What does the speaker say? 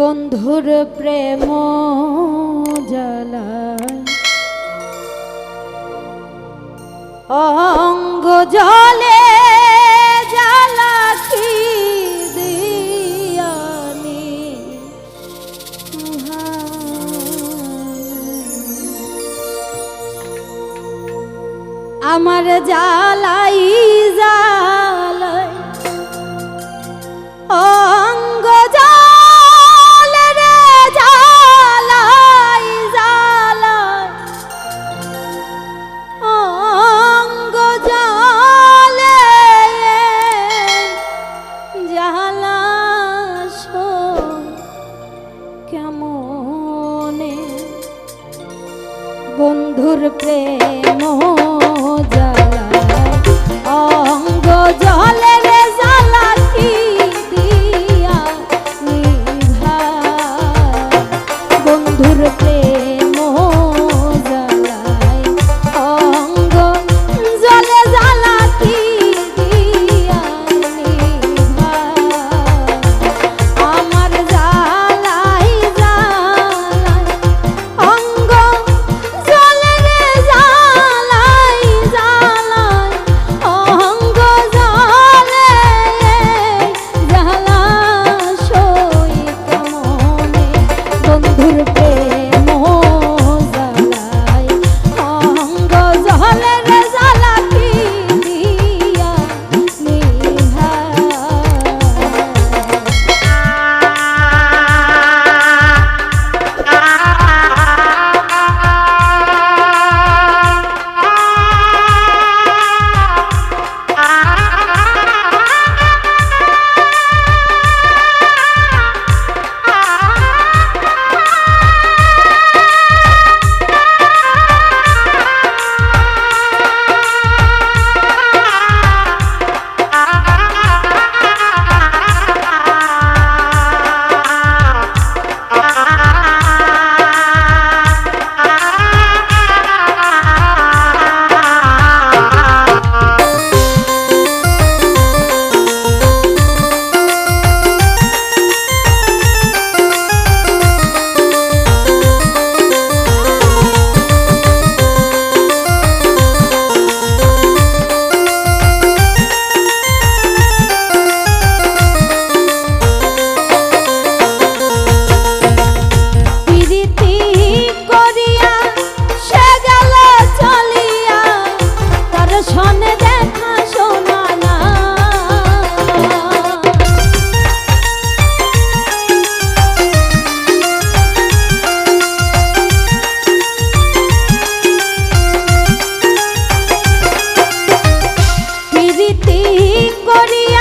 বন্ধুর প্রেম জ্বালা অঙ্গ জলে জ্বালা কি দিয়ানি আমার জ্বালাই বন্ধুর প্রেম করিয়া